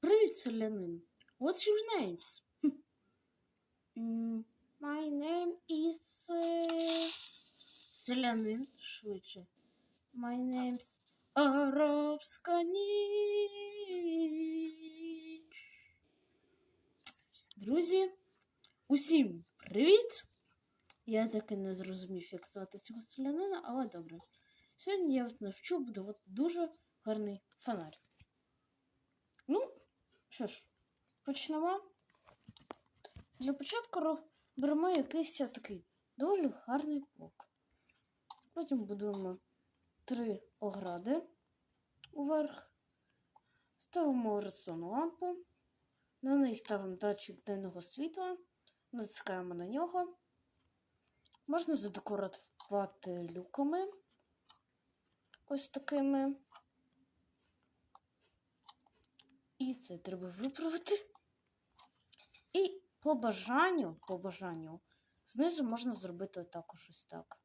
Привіт, селянин. What's your names? My name is... е, Селянин, швидше. My name's Арабська ніч. Друзі, усім привіт! Я таки не зрозумів, як звати цього селянина, але добре. Сьогодні я вас навчу будувати дуже гарний фонарь. Ну, що ж, почнемо. Для початку беремо якийсь такий доволі гарний блок. Потім будуємо три огради уверх. Ставимо резону лампу. На неї ставимо датчик денного світла. Натискаємо на нього. Можна задекорувати люками. Ось такими. І це треба виправити. І по бажанню, по бажанню, знизу можна зробити також ось так.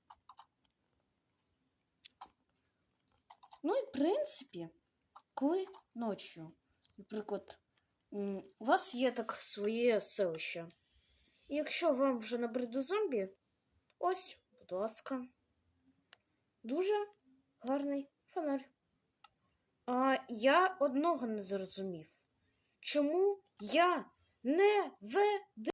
Ну і в принципі, коли ночі, наприклад, у вас є так своє селище. І якщо вам вже набриду зомбі, ось, будь ласка, дуже гарний фонарь. А я одного не зрозумів. Чому я не веду